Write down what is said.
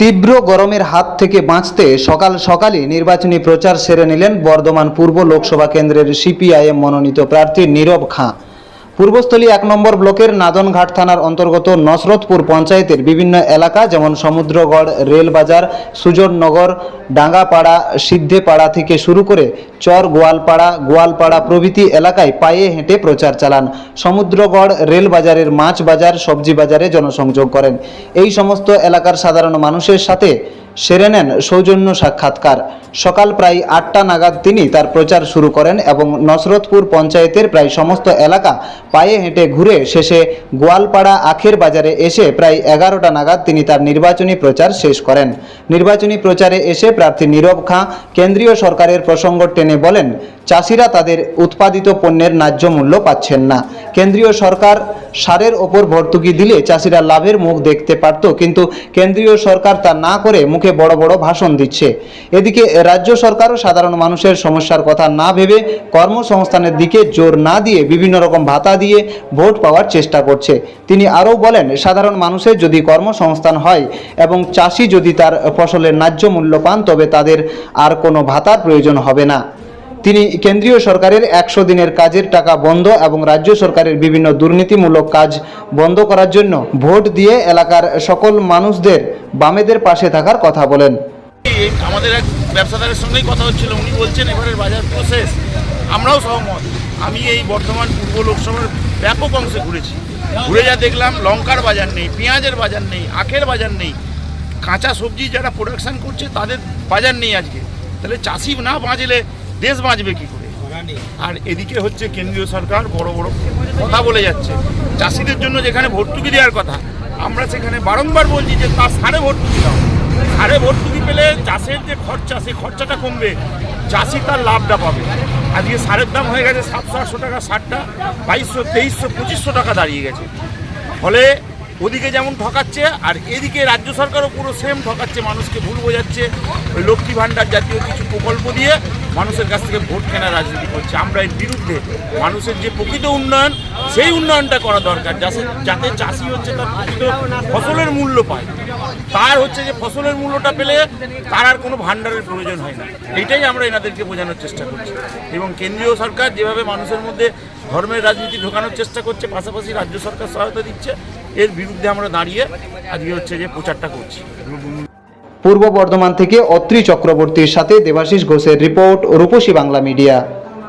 তীব্র গরমের হাত থেকে বাঁচতে সকাল সকালই নির্বাচনী প্রচার সেরে নিলেন বর্ধমান পূর্ব লোকসভা কেন্দ্রের সিপিআইএম মনোনীত প্রার্থী নীরব খাঁ। পূর্বস্থলী এক নম্বর ব্লকের নাদনঘাট থানার অন্তর্গত নসরতপুর পঞ্চায়েতের বিভিন্ন এলাকা, যেমন সমুদ্রগড়, রেলবাজার, সুজননগর, ডাঙ্গাপাড়া, সিদ্ধেপাড়া থেকে শুরু করে চর, গোয়ালপাড়া গোয়ালপাড়া প্রভৃতি এলাকায় পায়ে হেঁটে প্রচার চালান। সমুদ্রগড়, রেলবাজারের মাছ বাজার, সবজি বাজারে জনসংযোগ করেন। এই সমস্ত এলাকার সাধারণ মানুষের সাথে সেরে নেন সৌজন্য সাক্ষাৎকার। সকাল প্রায় আটটা নাগাদ তিনি তার প্রচার শুরু করেন এবং নসরতপুর পঞ্চায়েতের প্রায় সমস্ত এলাকা পায়ে হেঁটে ঘুরে শেষে গোয়ালপাড়া আখের বাজারে এসে প্রায় এগারোটা নাগাদ তিনি তার নির্বাচনী প্রচার শেষ করেন। নির্বাচনী প্রচারে এসে প্রার্থী নীরব খাঁ কেন্দ্রীয় সরকারের প্রসঙ্গ টেনে বলেন, চাষিরা তাদের উৎপাদিত পণ্যের ন্যায্য মূল্য পাচ্ছেন না। কেন্দ্রীয় সরকার সারের ওপর ভর্তুকি দিলে চাষিরা লাভের মুখ দেখতে পারত, কিন্তু কেন্দ্রীয় সরকার তা না করে মুখে বড় বড় ভাষণ দিচ্ছে। এদিকে রাজ্য সরকারও সাধারণ মানুষের সমস্যার কথা না ভেবে কর্মসংস্থানের দিকে জোর না দিয়ে বিভিন্ন রকম ভাতা দিয়ে ভোট পাওয়ার চেষ্টা করছে। তিনি আরও বলেন, সাধারণ মানুষের যদি কর্মসংস্থান হয় এবং চাষি যদি তার ফসলের ন্যায্য মূল্য পান, তবে তাদের আর কোনো ভাতার প্রয়োজন হবে না। তিনি কেন্দ্রীয় সরকারের একশো দিনের কাজের টাকা বন্ধ এবং রাজ্য সরকারের বিভিন্ন দুর্নীতিমূলক কাজ বন্ধ করার জন্য ভোট দিয়ে এলাকার সকল মানুষদের বামেদের পাশে থাকার কথা বলেন। আমাদের এক ব্যবসাদারের সঙ্গেই কথা হচ্ছিল, উনি বলছেন এবারের বাজার প্রসেস আমরাও সহমত। আমি এই বর্তমান পূর্ব লোকসভার ব্যাপক অংশে ঘুরেছি। ঘুরে যা দেখলাম, লঙ্কার বাজার নেই, পেঁয়াজের বাজার নেই, আখের বাজার নেই, কাঁচা সবজি যারা প্রোডাকশন করছে তাদের বাজার নেই আজকে। তাহলে চাষি না বাঁচলে দেশ বাঁচবে কী করে? আর এদিকে হচ্ছে কেন্দ্রীয় সরকার বড় বড় কথা বলে যাচ্ছে। চাষিদের জন্য যেখানে ভর্তুকি দেওয়ার কথা, আমরা সেখানে বারংবার বলছি যে তার সারে ভর্তুকি দাও। সারে ভর্তুকি পেলে চাষের যে খরচা, সেই খরচাটা কমবে। চাষি তার লাভটা পাবে। আজকে সারের দাম হয়ে গেছে সাতশো, আটশো টাকা, ষাটটা, বাইশশো, তেইশশো, পঁচিশশো টাকা দাঁড়িয়ে গেছে। ফলে ওদিকে যেমন ঠকাচ্ছে, আর এদিকে রাজ্য সরকারও পুরো সেম ঠকাচ্ছে। মানুষকে ভুল বোঝাচ্ছে। লক্ষ্মী ভাণ্ডার জাতীয় কিছু প্রকল্প দিয়ে মানুষের কাছ থেকে ভোট কেনার রাজনীতি করছে। আমরা এর বিরুদ্ধে মানুষের যে প্রকৃত উন্নয়ন, সেই উন্নয়নটা করা দরকার। যাতে যাতে চাষি হচ্ছে তার প্রকৃত ফসলের মূল্য পায়। তার হচ্ছে যে ফসলের মূল্যটা পেলে তার আর কোনো ভাণ্ডারের প্রয়োজন হয় না। এইটাই আমরা এনাদেরকে বোঝানোর চেষ্টা করছি। এবং কেন্দ্রীয় সরকার যেভাবে মানুষের মধ্যে ধর্মের রাজনীতি ঢোকানোর চেষ্টা করছে, পাশাপাশি রাজ্য সরকার সহায়তা দিচ্ছে, এর বিরুদ্ধে আমরা দাঁড়িয়ে আজকে হচ্ছে যে প্রচারটা করছি। পূর্ব বর্ধমান থেকে অত্রি চক্রবর্তীর সাথে দেবাশিস ঘোষের রিপোর্ট রূপসী বাংলা মিডিয়া।